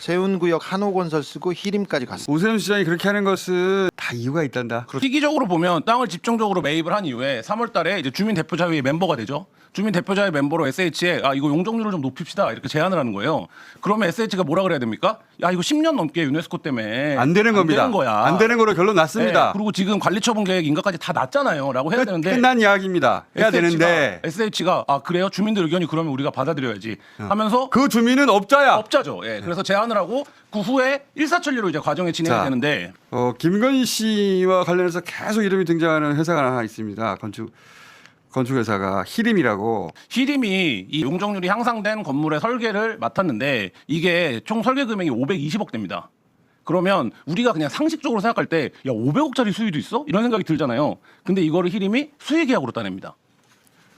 세운구역 한호건설 쓰고 히림까지 갔습니다. 오세훈 시장이 그렇게 하는 것은 다 이유가 있단다. 시기적으로 보면 땅을 집중적으로 매입을 한 이후에 3월달에 이제 주민 대표자회의 멤버가 되죠. 주민 대표자회 멤버로 SH에 아 이거 용적률을 좀 높입시다 이렇게 제안을 하는 거예요. 그러면 SH가 뭐라 그래야 됩니까? 야 이거 10년 넘게 유네스코 때문에 안 되는 겁니다. 되는 거야. 안 되는 거로 결론 네, 났습니다. 그리고 지금 관리처분 계획 인가까지 다 났잖아요.라고 해야 되는데 끝난 이야기입니다. 해야 SH 가 되는데 SH가 아 그래요 주민들 의견이 그러면 우리가 받아들여야지 하면서 그 주민은 업자야. 업자죠. 예. 그래서 제안을 하고 그 후에 일사천리로 이제 과정이 진행이 자. 되는데 어, 김건희 씨와 관련해서 계속 이름이 등장하는 회사가 하나 있습니다. 건축 건축 회사가 히림이라고. 히림이 이 용적률이 향상된 건물의 설계를 맡았는데 이게 총 설계 금액이 520억 됩니다. 그러면 우리가 그냥 상식적으로 생각할 때 야 500억짜리 수익도 있어? 이런 생각이 들잖아요. 근데 이거를 히림이 수의 계약으로 따냅니다.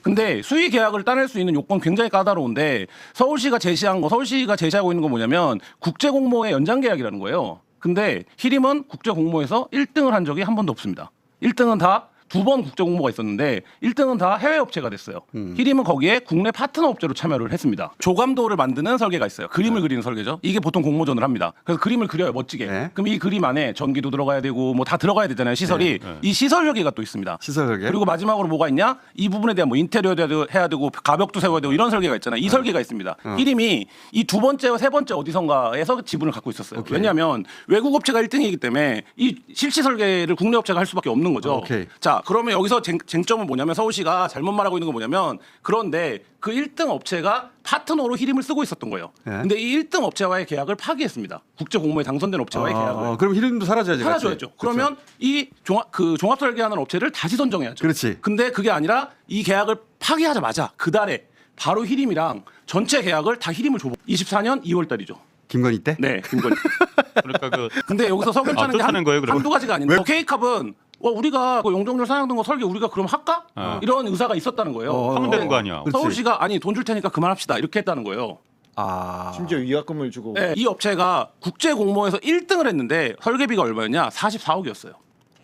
근데 수의 계약을 따낼 수 있는 요건 굉장히 까다로운데 서울시가 제시한 거 서울시가 제시하고 있는 건 뭐냐면 국제 공모의 연장 계약이라는 거예요. 근데 히림은 국제 공모에서 1등을 한 적이 한 번도 없습니다. 1등은 다 두 번 국제 공모가 있었는데 1등은 다 해외 업체가 됐어요. 히림은 거기에 국내 파트너 업체로 참여를 했습니다. 조감도를 만드는 설계가 있어요. 그림을 그리는 설계죠. 이게 보통 공모전을 합니다. 그래서 그림을 그려요 멋지게. 네. 그럼 이 그림 안에 전기도 들어가야 되고 뭐 다 들어가야 되잖아요 시설이. 이 시설 설계가 또 있습니다. 시설 설계. 그리고 마지막으로 뭐가 있냐? 이 부분에 대한 뭐 인테리어도 해야 되고- 해야 되고 가벽도 세워야 되고 이런 설계가 있잖아요. 이 설계가 있습니다. 히림이 이 두 번째와 세 번째 어디선가에서 지분을 갖고 있었어요. 왜냐하면 외국 업체가 1등이기 때문에 이 실시 설계를 국내 업체가 할 수밖에 없는 거죠. 오케이. 자, 그러면 여기서 쟁, 쟁점은 뭐냐면 서울시가 잘못 말하고 있는 건 뭐냐면 그런데 그 1등 업체가 파트너로 히림을 쓰고 있었던 거예요. 네. 근데 이 1등 업체와의 계약을 파기했습니다. 국제 공모에 당선된 업체와의 계약을. 어, 그럼 히림도 사라져야지. 같이. 사라져야죠. 그러면 이 종합 그 종합 설계하는 업체를 다시 선정해야죠. 그렇지. 근데 그게 아니라 이 계약을 파기하자마자 그 달에 바로 히림이랑 전체 계약을 다 히림을 줘. 24년 2월 달이죠. 김건희 때? 네, 김건희. 그러니까 그 근데 여기서 석연 아, 게 한, 거예요, 그러면? 한두 가지가 아닌데 어, K캅은 와 우리가 그 용적률 상향된 거 설계 우리가 그럼 할까? 어. 이런 의사가 있었다는 거예요. 어, 하면 되는 거 아니야. 그렇지. 서울시가 아니 돈 줄 테니까 그만합시다 이렇게 했다는 거예요. 아. 심지어 위약금을 주고 네, 이 업체가 국제 공모에서 1등을 했는데 설계비가 얼마였냐? 44억이었어요.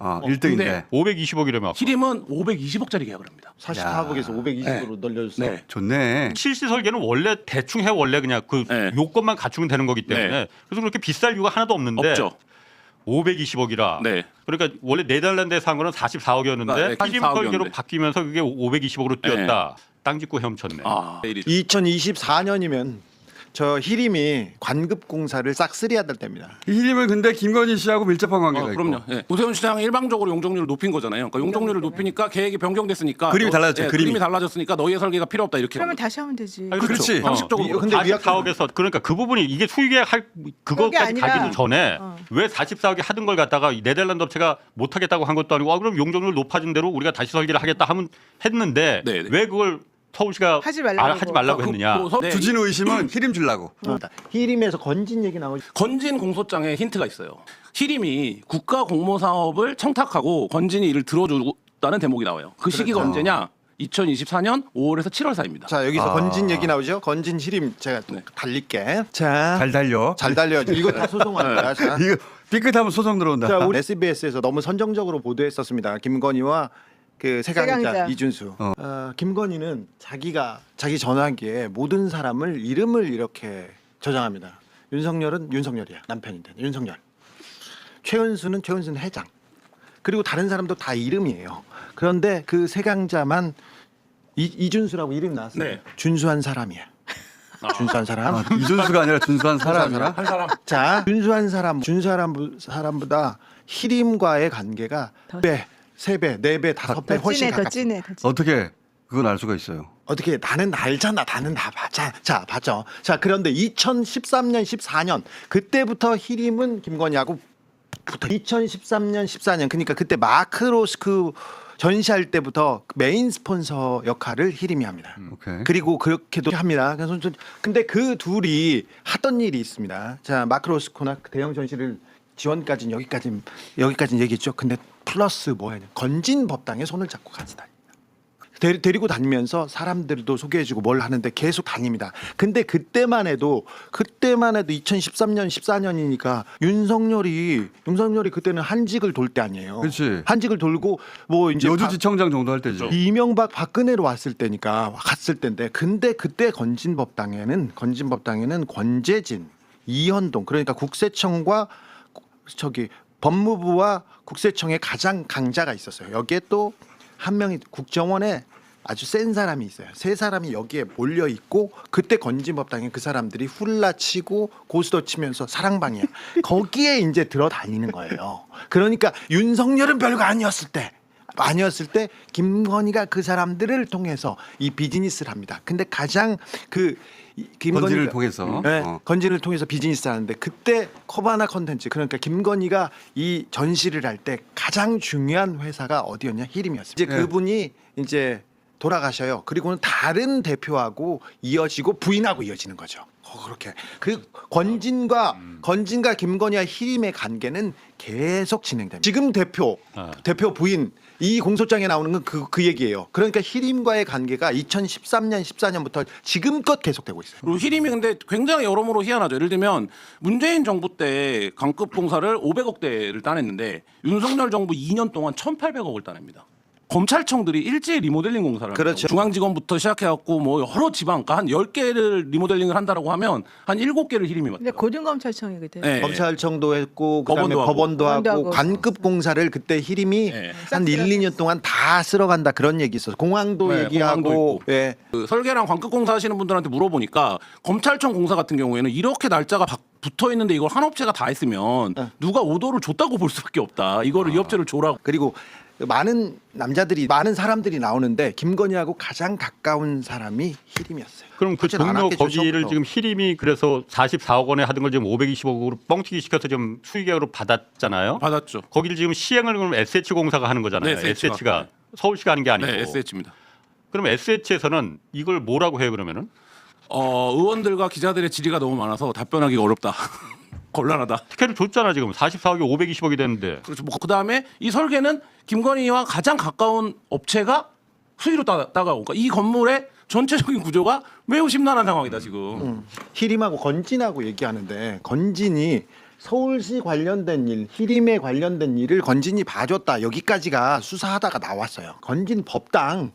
아, 어, 1등인데. 근데 520억이라면 히림은 520억짜리 계약을 합니다. 44억에서 520으로 늘려줬어. 네. 좋네. 실시 설계는 원래 대충 해 원래 그냥 그 네. 요건만 갖추면 되는 거기 때문에 네. 그래서 그렇게 비쌀 이유가 하나도 없는데 없죠. 520억이라. 네. 그러니까 원래 네덜란드에서 한 거는 44억이었는데 네, 히림 44억 설계로 이었는데. 바뀌면서 그게 520억으로 뛰었다. 땅 짓고 헤엄쳤네. 아, 내일이 2024년이면 저 히림이 관급 공사를 싹쓸이하다 때입니다. 히림은 근데 김건희 씨하고 밀접한 관계가 어, 있고. 그럼요. 예. 오세훈 시장이 일방적으로 용적률을 높인 거잖아요. 그러니까 용적률을 높이니까 계획이 변경됐으니까 그림이 너- 달라졌죠, 예, 그림이. 그림이 달라졌으니까 너희의 설계가 필요 없다 이렇게. 그러면. 다시 하면 되지. 아니, 그렇지. 그렇죠. 상식적으로. 위- 근데 위약금 44억에서 그러니까 그 부분이 이게 수익액 할 그거까지 아니라- 가기도 전에 어. 왜 44억이 하던 걸 갖다가 이 네덜란드 업체가 못 하겠다고 한 것도 아니고 아 그럼 용적률 높아진 대로 우리가 다시 설계를 하겠다 하면 했는데 네, 네. 왜 그걸 서울시가 하지 말라고 아, 하지 말라고 그- 했느냐? 그 서- 네, 주진우 의심은 히림 줄라고. 히림에서 건진 얘기 나오죠. 건진 공소장에 힌트가 있어요. 히림이 국가 공모 사업을 청탁하고 건진이 이를 들어주다는 대목이 나와요. 그 시기가 언제냐? 2024년 5월에서 7월 사이입니다. 자 여기서 아. 건진 얘기 나오죠. 건진 히림 제가 또 네. 달릴게. 자, 잘 달려. 잘 달려야죠. 이거 다 소송할 거야. 자. 이거 삐끗하면 소송 들어온다. 자, 우리 SBS에서 너무 선정적으로 보도했었습니다. 김건희와 그 세강자 세강자. 이준수. 어. 어, 김건희는 자기가 자기 전화기에 모든 사람을 이름을 이렇게 저장합니다. 윤석열은 윤석열이야 남편인데 윤석열. 최은수는 최은수는 회장. 그리고 다른 사람도 다 이름이에요. 그런데 그 세강자만 이, 이준수라고 이름 나왔어요. 네. 준수한 사람이야. 준수한 사람. 아, 이준수가 아니라 준수한 사람이야. 한 사람 자, 준수한 사람, 준수한 사람보다 히림과의 관계가 더- 배, 세 배, 네 배, 다섯 배 더 훨씬 진해, 더 가깝다. 진해, 더 진해. 어떻게 그건 알 수가 있어요. 어떻게 나는 알잖아, 나는 다 봤자. 자, 봤죠. 자, 그런데 2013년, 14년 그때부터 히림은 김건희하고 붙어. 2013년, 14년 그러니까 그때 마크로스크 전시할 때부터 메인 스폰서 역할을 히림이 합니다. 오케이. 그리고 그렇게도 합니다. 그래서 좀- 근데 그 둘이 하던 일이 있습니다. 자 마크로스코나 대형 전시를 지원까지는 여기까지 여기까지는 얘기했죠. 근데 플러스 뭐예요? 건진 법당에 손을 잡고 같이 다닙니다. 데, 데리 고 다니면서 사람들도 소개해주고 뭘 하는데 계속 다닙니다. 근데 그때만 해도 그때만 해도 2013년 14년이니까 윤석열이 윤석열이 그때는 한직을 돌 때 아니에요. 그렇지. 한직을 돌고 뭐 이제 바- 여주지청장 정도 할 때죠. 이명박 박근혜로 왔을 때니까 갔을 때인데 근데 그때 건진법당에는 건진법당에는 권재진 이현동 그러니까 국세청과 구- 저기 법무부와 국세청의 가장 강자가 있었어요. 여기에 또 한 명이 국정원에 아주 센 사람이 있어요. 세 사람이 여기에 몰려 있고 그때 건진법당에 그 사람들이 훌라 치고 고스도 치면서 사랑방이야. 거기에 이제 들어다니는 거예요. 그러니까 윤석열은 별거 아니었을 때 아니었을 때 김건희가 그 사람들을 통해서 이 비즈니스를 합니다. 근데 가장 그 이- 김건희가 건진을 통해서? 네, 어. 건진을 통해서 비즈니스 하는데 그때 코바나 컨텐츠 그러니까 김건희가 이 전시를 할 때 가장 중요한 회사가 어디였냐 히림이었어요. 이제 네. 그분이 이제 돌아가셔요. 그리고는 다른 대표하고 이어지고 부인하고 이어지는 거죠. 어, 그렇게 그 건진과 건진과 김건희와 히림의 관계는 계속 진행됩니다. 지금 대표 아. 대표 부인 이 공소장에 나오는 건 그 그 얘기예요. 그러니까 히림과의 관계가 2013년 14년부터 지금껏 계속되고 있어요. 그리고 히림이 근데 굉장히 여러모로 희한하죠. 예를 들면 문재인 정부 때 강급 공사를 500억 대를 따냈는데 윤석열 정부 2년 동안 1,800억을 따냅니다. 검찰청들이 일제히 리모델링 공사를 합니다. 그렇죠. 중앙지검부터 시작해갖고 뭐 여러 지방 그러니까 한 10개를 리모델링을 한다라고 하면 한 7개를 히림이 근데 맡아요. 고등검찰청이 그때 네. 검찰청도 했고 그다음에 법원도 하고. 법원도 하고, 법원도 하고. 관급 공사를 그때 히림이 네. 한 1, 2년 동안 다 쓸어간다 그런 얘기 있어서 공항도 네, 얘기하고 공항도 있고. 예. 그 설계랑 관급 공사 하시는 분들한테 물어보니까 검찰청 공사 같은 경우에는 이렇게 날짜가 박- 붙어 있는데 이걸 한 업체가 다 했으면 네. 누가 오더를 줬다고 볼 수밖에 없다. 이거를 이 업체를 줘라고. 그리고 많은 남자들이 많은 사람들이 나오는데 김건희하고 가장 가까운 사람이 히림이었어요. 그럼 그 동료 않았겠죠, 거기를 처음부터. 지금 히림이 그래서 44억 원에 하던 걸 지금 520억으로 뻥튀기 시켜서 지금 수익액으로 받았잖아요. 받았죠. 거기를 지금 시행을 그럼 SH 공사가 하는 거잖아요. 네, SH 가. SH가 서울시가 하는 게 아니고. 네, SH입니다. 그럼 SH에서는 이걸 뭐라고 해요 그러면은? 어, 의원들과 기자들의 질의가 너무 많아서 답변하기가 어렵다. 곤란하다. 특혜를 줬잖아 지금 44억이 520억이 됐는데. 그렇죠. 뭐 그다음에 이 설계는 김건희와 가장 가까운 업체가 수위로 따, 따가고 그러니까 이 건물의 전체적인 구조가 매우 심란한 상황이다 지금. 음. 히림하고 건진하고 얘기하는데 건진이 서울시 관련된 일, 히림에 관련된 일을 건진이 봐줬다. 여기까지가 수사하다가 나왔어요. 건진 법당,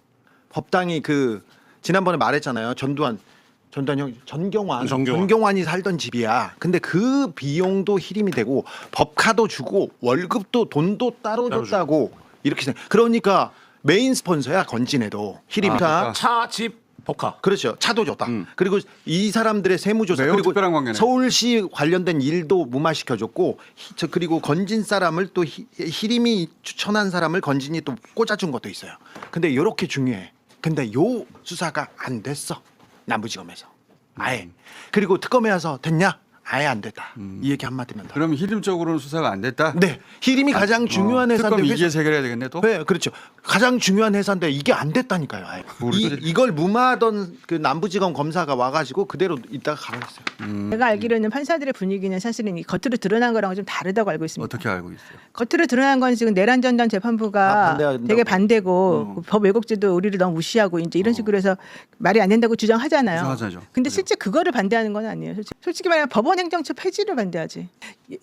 법당이 그 지난번에 말했잖아요. 전두환, 전두환 형, 전경환, 전경환. 이 살던 집이야. 근데 그 비용도 히림이 되고 법카도 주고 월급도 돈도 따로 따로 줬다고 이렇게 생각. 그러니까 메인 스폰서야 건진에도 히림가. 아, 차, 집, 법카. 그렇죠. 차도 줬다. 음. 그리고 이 사람들의 세무조사 매우 그리고 특별한 관계네. 서울시 관련된 일도 무마시켜줬고 히- 저 그리고 건진 사람을 또 히, 히림이 추천한 사람을 건진이 또 꽂아준 것도 있어요. 근데 이렇게 중요해. 근데 요 수사가 안 됐어. 남부지검에서 아예. 그리고 특검에 와서 됐냐? 아예 안 됐다. 이 얘기 한마디만 더. 그럼 히림 쪽으로는 수사가 안 됐다? 네, 히림이 가장 중요한 어, 회사인데 특검 회사- 이제 해결해야 되겠네 또. 네, 그렇죠. 가장 중요한 회사인데 이게 안 됐다니까요. 아예. 이, 모르겠- 이걸 무마하던 그 남부지검 검사가 와가지고 그대로 있다가 가라했어요. 음. 제가 알기로는 판사들의 분위기는 사실은 이 겉으로 드러난 거랑은 좀 다르다고 알고 있습니다. 어떻게 알고 있어요? 겉으로 드러난 건 지금 내란 아, 재판부가 반대한다고. 되게 반대고 음. 법 왜곡죄도 우리를 너무 무시하고 이제 이런 식으로 해서 말이 안 된다고 주장하잖아요. 주장하죠. 근데 실제 그거를 반대하는 건 아니에요. 솔직히, 솔직히 말하면 법원 행정처 폐지를 반대하지.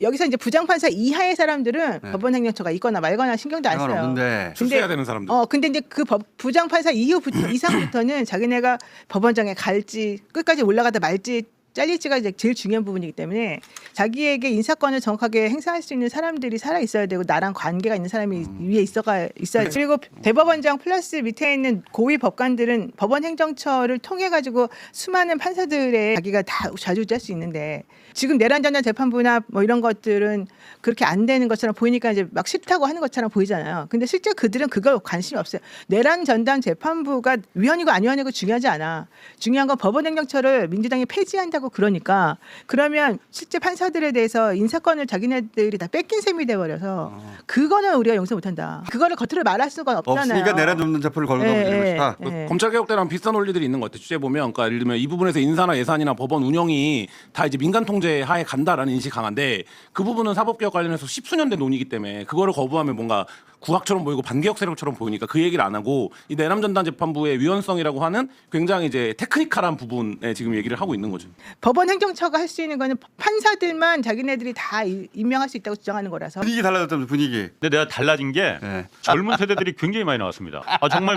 여기서 이제 부장판사 이하의 사람들은 네. 법원 행정처가 있거나 말거나 신경도 안 써요. 상관없는데 출세해야 되는 사람들. 어 근데 이제 그 법, 부장판사 이후부터 이상부터는 자기네가 법원장에 갈지 끝까지 올라가다 말지 잘릴지가 이제 제일 중요한 부분이기 때문에 자기에게 인사권을 정확하게 행사할 수 있는 사람들이 살아 있어야 되고 나랑 관계가 있는 사람이 음. 위에 있어가 있어야 지 그리고 대법원장 플러스 밑에 있는 고위 법관들은 법원 행정처를 통해 가지고 수많은 판사들의 자기가 다 좌지우지할 수 있는데 지금 내란 전담 재판부나 뭐 이런 것들은 그렇게 안 되는 것처럼 보이니까 이제 막 싫다고 하는 것처럼 보이잖아요. 근데 실제 그들은 그걸 관심이 없어요. 내란 전담 재판부가 위헌이고 안 위헌이고 중요하지 않아. 중요한 건 법원 행정처를 민주당이 폐지한다 고 그러니까 그러면 실제 판사들에 대해서 인사권을 자기네들이 다 뺏긴 셈이 돼 버려서 그거는 우리가 용서 못 한다. 그거를 겉으로 말할 수가 없잖아요. 없으니까 내란 접는 자포를 걸고 가면 되는 것이다. 예, 예. 검찰 개혁 때랑 비슷한 논리들이 있는 것 같아요. 취재 보면, 그러니까 예를 들면 이 부분에서 인사나 예산이나 법원 운영이 다 이제 민간 통제 하에 간다라는 인식이 강한데 그 부분은 사법 개혁 관련해서 십수년 된 논의이기 때문에 그거를 거부하면 뭔가 국악처럼 보이고 반개혁 세력처럼 보이니까 그 얘기를 안 하고 이 내남전단 재판부의 위헌성이라고 하는 굉장히 이제 테크니컬한 부분에 지금 얘기를 하고 있는 거죠. 법원 행정처가 할 수 있는 거는 판사들만 자기네들이 다 이- 임명할 수 있다고 주장하는 거라서 분위기 달라졌다면서 분위기. 근데 내가 달라진 게 네. 젊은 세대들이 굉장히 많이 나왔습니다. 아 정말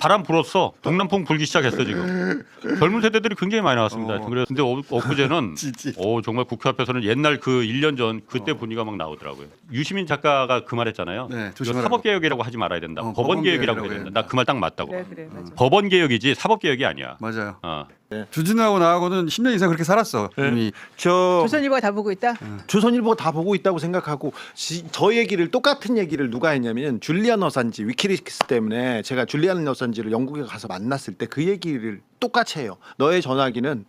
바람 불었어. 동남풍 불기 시작했어 지금. 젊은 세대들이 굉장히 많이 나왔습니다. 어. 그래서 근데 어- 엊그제는 진짜. 오 정말 국회 앞에서는 옛날 그 1년 전 그때 분위기가 막 나오더라고요. 유시민 작가가 그 말했잖아요. 네, 이거. 사법 개혁이라고 하지 말아야 된다. 어, 법원 개혁이라고 해야 된다. 개혁이라고 나그 말 딱 맞다고. 그래 그래 맞아. 법원 개혁이지 사법 개혁이 아니야. 맞아요. 어. 주진우하고 나하고는 10년 이상 그렇게 살았어. 이미 저 조선일보가 다 보고 있다. 조선일보가 다 보고 있다고 생각하고 지- 저 얘기를 똑같은 얘기를 누가 했냐면 줄리안 어산지 위키리크스 때문에 제가 줄리안 어산지를 영국에 가서 만났을 때 그 얘기를 똑같이 해요. 너의 전화기는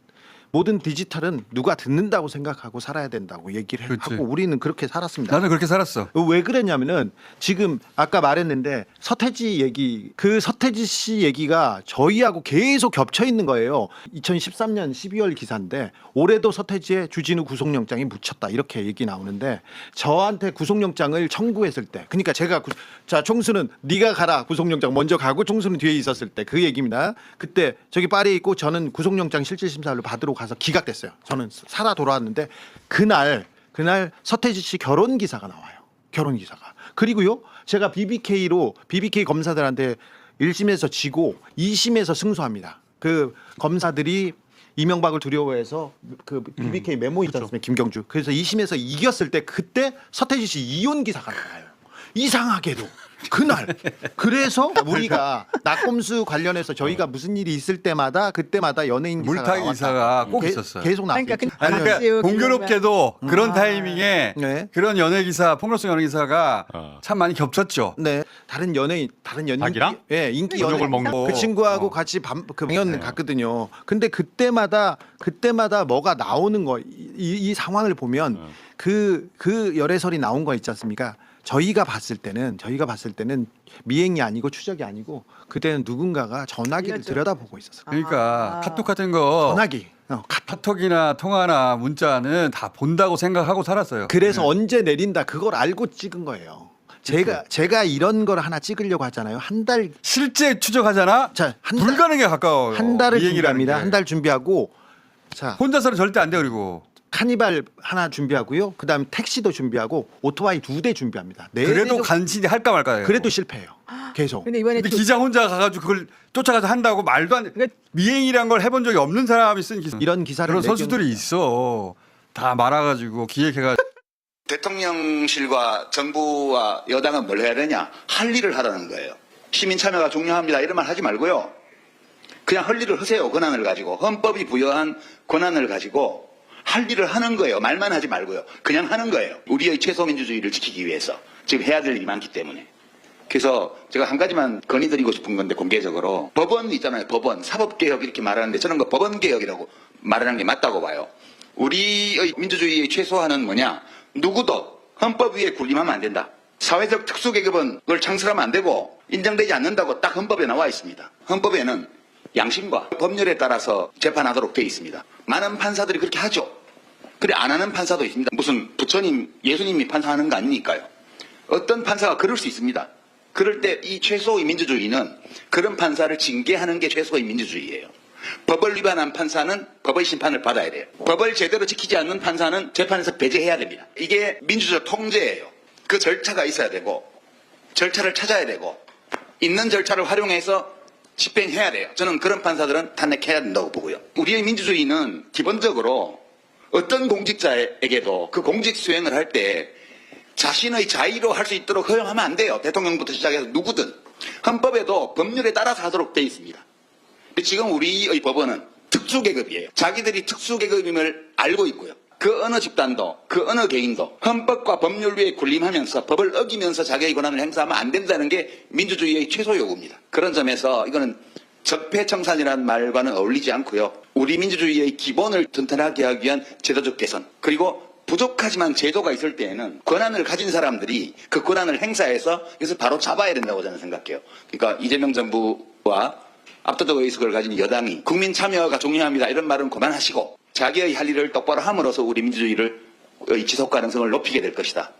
모든 디지털은 누가 듣는다고 생각하고 살아야 된다고 얘기를 그치. 하고 우리는 그렇게 살았습니다. 나는 그렇게 살았어. 왜 그랬냐면은 지금 아까 말했는데 서태지 얘기 그 서태지 씨 얘기가 저희하고 계속 겹쳐 있는 거예요. 2013년 12월 기사인데 올해도 서태지의 주진우 구속영장이 묻혔다 이렇게 얘기 나오는데 저한테 구속영장을 청구했을 때 그러니까 제가 구, 자 총수는 네가 가라 구속영장 먼저 가고 총수는 뒤에 있었을 때 그 얘기입니다. 그때 저기 파리에 있고 저는 구속영장 실질심사를 받으러 가서 기각됐어요. 저는 살아 돌아왔는데 그날 그날 서태지 씨 결혼 기사가 나와요. 결혼 기사가. 그리고요, 제가 BBK로 BBK 검사들한테 1심에서 지고 2심에서 승소합니다. 그 검사들이 이명박을 두려워해서 그 BBK 메모 있지 않습니까? 김경주. 그래서 2심에서 이겼을 때 그때 서태지 씨 이혼 기사가 나와요. 이상하게도 그날 그래서 우리가 낙검수 관련해서 저희가 무슨 일이 있을 때마다 그때마다 연예인 기사가 물타기 나왔다. 기사가 꼭 게- 있었어요. 계속 나왔어요. 그러니까 그- 아니. 그러니까 공교롭게도 그런 아. 타이밍에 네. 그런 연예 기사, 폭로성 연예 기사가 어. 참 많이 겹쳤죠. 네, 다른 연예인, 다른 연예인, 자기랑? 예, 인기 저녁을 연예인 먹는 그 거. 친구하고 어. 같이 밤, 그 공연 갔거든요. 근데 그때마다 그때마다 뭐가 나오는 거, 이, 이 상황을 보면 그 그 열애설이 나온 거 있지 않습니까? 저희가 봤을 때는 저희가 봤을 때는 미행이 아니고 추적이 아니고 그때는 누군가가 전화기를 이랬죠. 들여다보고 있었어요. 그러니까 아. 카톡 같은 거 전화기. 어, 카- 카톡이나 통화나 문자는 다 본다고 생각하고 살았어요. 그래서 네. 언제 내린다 그걸 알고 찍은 거예요. 제가 제가 이런 걸 하나 찍으려고 하잖아요. 한 달 실제 추적하잖아. 자, 한 달- 불가능에 가까워. 한 달을 준비합니다. 게. 한달 준비하고 자 혼자서는 절대 안 돼 그리고 카니발 하나 준비하고요. 그다음에 택시도 준비하고 오토바이 두 대 준비합니다. 네 그래도 대도- 간신히 할까 말까요. 그래도 실패해요. 계속. 근데 이번에 근데 두- 기자 혼자 가가지고 그걸 쫓아가서 한다고 말도 안 돼. 그러니까- 미행이란 걸 해본 적이 없는 사람이 쓴 기사. 이런 기사를 그런 선수들이 있어. 다 말아가지고 기획해가. 대통령실과 정부와 여당은 뭘 해야 되냐? 할 일을 하라는 거예요. 시민 참여가 중요합니다. 이런 말 하지 말고요. 그냥 할 일을 하세요. 권한을 가지고. 헌법이 부여한 권한을 가지고 할 일을 하는 거예요. 말만 하지 말고요. 그냥 하는 거예요. 우리의 최소 민주주의를 지키기 위해서. 지금 해야 될 일이 많기 때문에. 그래서 제가 한 가지만 건의드리고 싶은 건데 공개적으로 법원 있잖아요. 법원 사법개혁 이렇게 말하는데 저는 그 법원개혁이라고 말하는 게 맞다고 봐요. 우리의 민주주의의 최소한은 뭐냐? 누구도 헌법 위에 군림하면 안 된다. 사회적 특수계급은 그걸 창설하면 안 되고 인정되지 않는다고 딱 헌법에 나와 있습니다. 헌법에는 양심과 법률에 따라서 재판하도록 되어 있습니다. 많은 판사들이 그렇게 하죠. 그래 안 하는 판사도 있습니다. 무슨 부처님, 예수님이 판사하는 거 아니니까요. 어떤 판사가 그럴 수 있습니다. 그럴 때 이 최소의 민주주의는 그런 판사를 징계하는 게 최소의 민주주의예요. 법을 위반한 판사는 법의 심판을 받아야 돼요. 법을 제대로 지키지 않는 판사는 재판에서 배제해야 됩니다. 이게 민주적 통제예요. 그 절차가 있어야 되고 절차를 찾아야 되고 있는 절차를 활용해서 집행해야 돼요. 저는 그런 판사들은 탄핵해야 된다고 보고요. 우리의 민주주의는 기본적으로 어떤 공직자에게도 그 공직 수행을 할 때 자신의 자의로 할 수 있도록 허용하면 안 돼요. 대통령부터 시작해서 누구든. 헌법에도 법률에 따라서 하도록 돼 있습니다. 지금 우리의 법원은 특수계급이에요. 자기들이 특수계급임을 알고 있고요. 그 어느 집단도, 그 어느 개인도 헌법과 법률 위에 군림하면서 법을 어기면서 자기의 권한을 행사하면 안 된다는 게 민주주의의 최소 요구입니다. 그런 점에서 이거는 적폐청산이라는 말과는 어울리지 않고요. 우리 민주주의의 기본을 튼튼하게 하기 위한 제도적 개선, 그리고 부족하지만 제도가 있을 때에는 권한을 가진 사람들이 그 권한을 행사해서 이것을 바로 잡아야 된다고 저는 생각해요. 그러니까 이재명 정부와 압도적 의석을 가진 여당이 국민 참여가 중요합니다. 이런 말은 그만하시고 자기의 할 일을 똑바로 함으로써 우리 민주주의를 의 지속 가능성을 높이게 될 것이다.